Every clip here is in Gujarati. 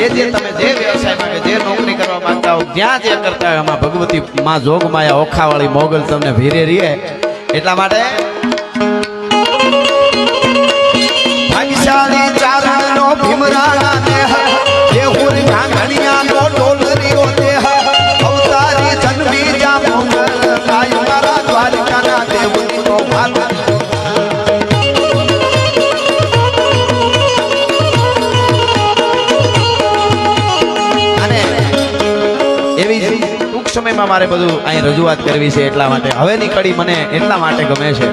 જે જે તમે જે વ્યવસાયમાં જે નોકરી કરવા માંગતા હો જ્યાં જે કરતા હોય. એમાં ભગવતી માં જોગમાયા ઓખાવાળી મોગલ તમને ભીરે રીએ. એટલા માટે સમયમાં મારે બધું અહીં રજૂઆત કરવી છે એટલા માટે. હવેની કડી મને એટલા માટે ગમે છે.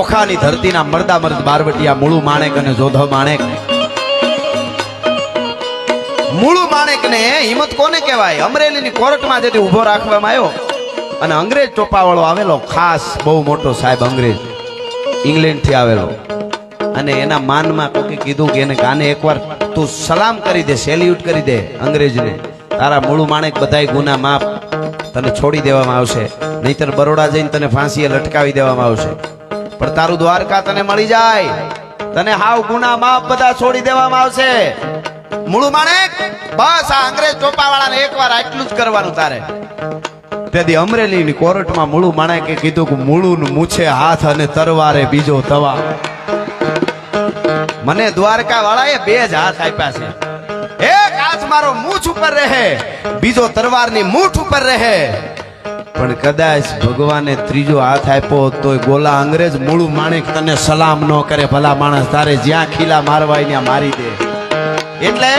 ઓખાની ધરતીના મરદા મર્દ બારવટિયા, મૂળું માણેક અને જોધવ માણેક. મૂળું માણેક ને હિંમત કોને કહેવાય? અમરેલીની કોર્ટમાં જેથી ઊભો રાખવામાં આવ્યો અને અંગ્રેજ ચોપાવાળો આવેલો, ખાસ બહુ મોટો સાહેબ અંગ્રેજ, ઇંગ્લેન્ડથી આવેલો. અને એના માનમાં કોકે કીધું કે એને કાને એકવાર તું સલામ કરી દે, સેલ્યુટ કરી દે અંગ્રેજને. તારા મૂળ માણેક બધાય ગુના માફ તને છોડી દેવામાં આવશે. નહીતર બરોડા જઈને તને ફાંસીએ લટકાવી દેવામાં આવશે. પણ તારું દ્વારકા તને મળી જાય. તને હાવ ગુના માફ બધા છોડી દેવામાં આવશે. મૂળ માણેક, બસ આ અંગ્રેજ ચોપાવાળાને એકવાર આટલું જ કરવાનું તારે. તેથી અમરેલીની કોર્ટમાં મૂળું માણેકે કીધું કે મૂળું મૂછે હાથ અને તરવારે બીજો તવા. મને દ્વારકા વાળાએ બે જ હાથ આપ્યા છે. મારો મૂછ ઉપર રહે, બીજો તરવારની મૂઠ ઉપર રહે. પણ કદાચ ભગવાને ત્રીજો હાથ આપ્યો તોય ગોલા અંગ્રેજ મૂળું માણેક તને સલામ ન કરે, ભલા માણસ તારે જ્યાં ખીલા મારવાય ત્યાં મારી દે. એટલે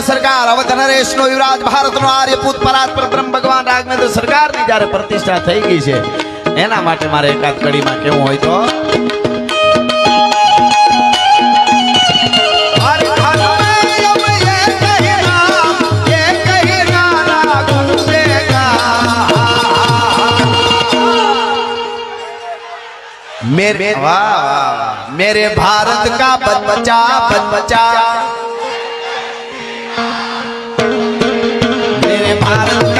રાઘવેન્દ્ર સરકાર અવધ નરેશ નો યુવરાજ ભારત નો આર્યપુત પરાત્પર બ્રહ્મ ભગવાન રાઘવેન્દ્ર સરકાર ની જયારે પ્રતિષ્ઠા થઈ ગઈ છે એના માટે મારે એકાદ કડીમાં કેવું હોય તો હર હર મેં એક હી નામ, એક હી નારા ગુંજેગા। मेरे वाह वाह, वाह। मेरे भारत का बच्चा बच्चा मेरे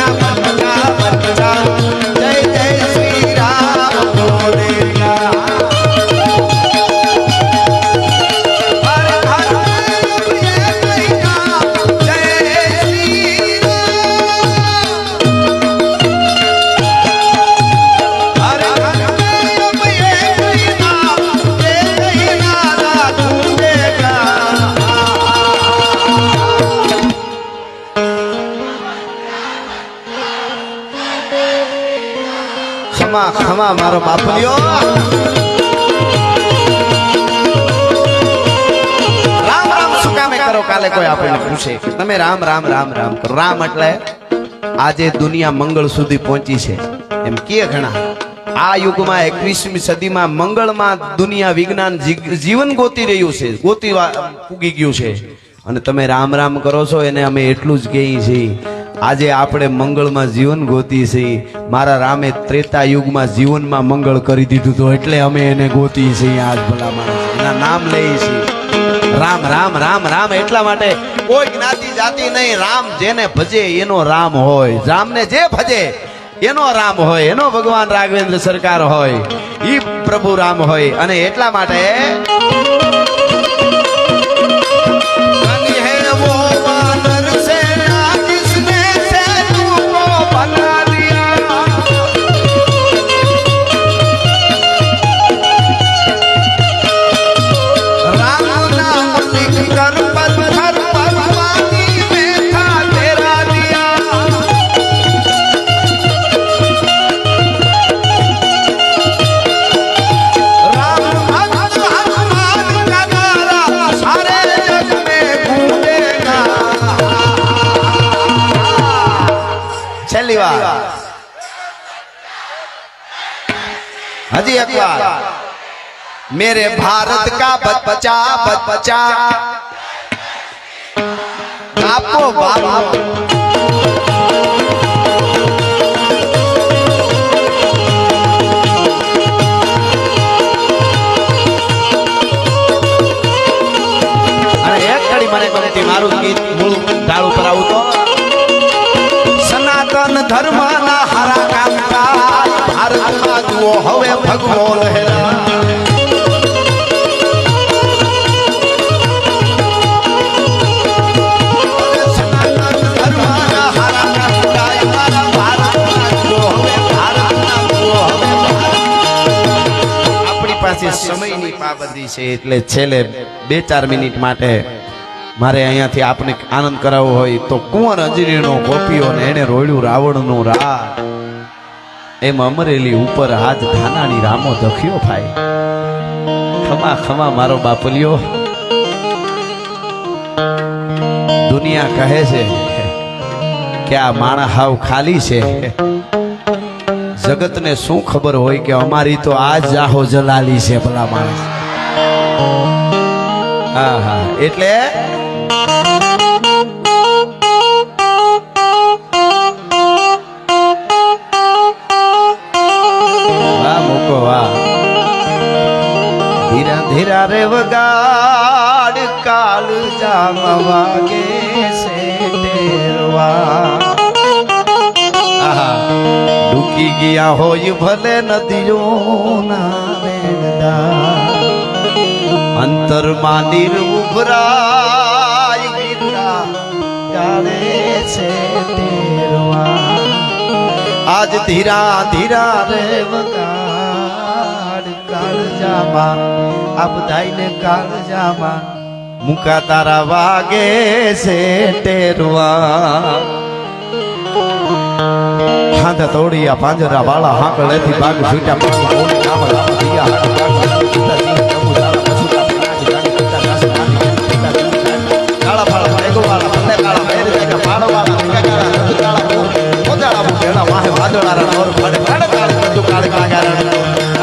ખમા ખમા મારો બાપલિયો રામ રામ, શું કામે કરો? કાલે કોઈ આપણને પૂછે. તમે રામ રામ રામ રામ કરો. રામ એટલે આજે દુનિયા મંગળ સુધી પહોંચી છે. એમ કે ઘણા. આ યુગમાં, એકવીસમી સદીમાં મંગળમાં દુનિયા વિજ્ઞાન જીવન ગોતી રહ્યું છે. ગોતી ઉગી ગયું છે. અને તમે રામ રામ કરો છો, એને અમે એટલું જ કહીએ છીએ. આજે આપણે મંગળમાં જીવન ગોતી છીએ મારા રામે ત્રેતા યુગમાં જીવનમાં મંગળ કરી દીધું તો એટલે અમે એને ગોતી છીએ આજ ભલા એના નામ લઈએ છીએ. રામ રામ રામ રામ એટલા માટે કોઈ જ્ઞાતિ જાતિ નહીં. રામ જેને ભજે એનો રામ હોય. રામને જે ભજે એનો રામ હોય. એનો ભગવાન રાઘવેન્દ્ર સરકાર હોય. ઈ પ્રભુ રામ હોય. અને એટલા માટે પહેલી વાર હજી એક વાર मेरे भारत का बच्चा बच्चा आपको बाप છે એટલે છેલ્લે બે ચાર મિનિટ માટે મારે અહીંયાથી આપને આનંદ કરાવવો હોય તો કુંવર અંજનીનો ગોપીઓ ને એને રોડ્યું રાવણનું રા એમ અમરેલી ઉપર હાથ ધાનાણી રામો દખ્યો ભાઈ. ખમા ખમા મારો બાપલિયો. દુનિયા કહે છે કે આ માણા હાવ ખાલી છે. જગતને શું ખબર હોય કે અમારી તો આ જાહો જલાલી છે ભલા માણસ. હા હા એટલે? વાહ, મૂકો, વાહ. ધીરા ધીરા રે વગાડ, કાલ જામ વાગે છે ટેરવા. આહા, ડૂકી ગયા હોય ભલે નદીઓના વેણદા અંતરમાં નીર ઉભરાય ગીતા ગાળે છે ટેરવા. આજ ધીરા ધીરા રે વગાડ કાળજામાં આ બધાને કાળજામાં, મુકા તારા વાગે છે ટેરવા. હાંધા તોડિયા પાંજરા વાળા હાંકળેથી ભાગ છૂટ્યા પછી બોલ નામ डोळा रणावर फड फड काळ तू काळ का कारण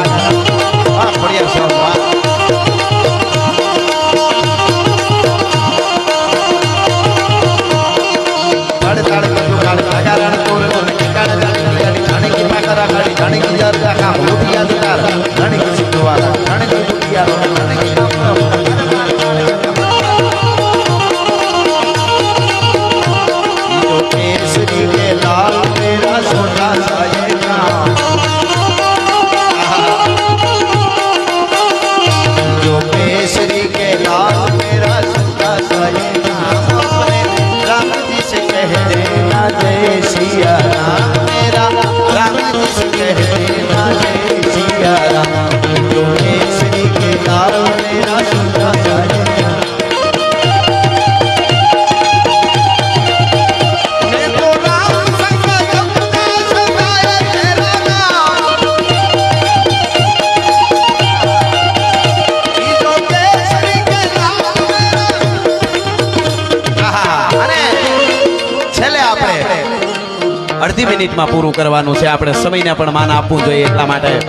અડધી મિનિટમાં પૂરું કરવાનું છે. આપણે સમયને પણ માન આપવું જોઈએ એટલા માટે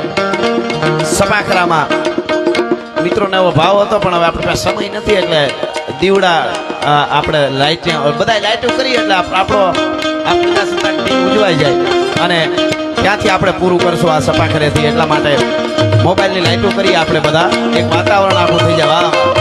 સપાખરામાં મિત્રોને એવો ભાવ હતો, પણ હવે આપણે પાસે સમય નથી એટલે દીવડા આપણે લાઈટ બધા લાઈટો કરીએ એટલે આપ- આપણો આ ઉજવાઈ જાય. અને ત્યાંથી આપણે પૂરું કરશું આ સપાખરેથી એટલા માટે મોબાઈલની લાઈટો કરીએ આપણે બધા. એક વાતાવરણ આપણું થઈ જાય.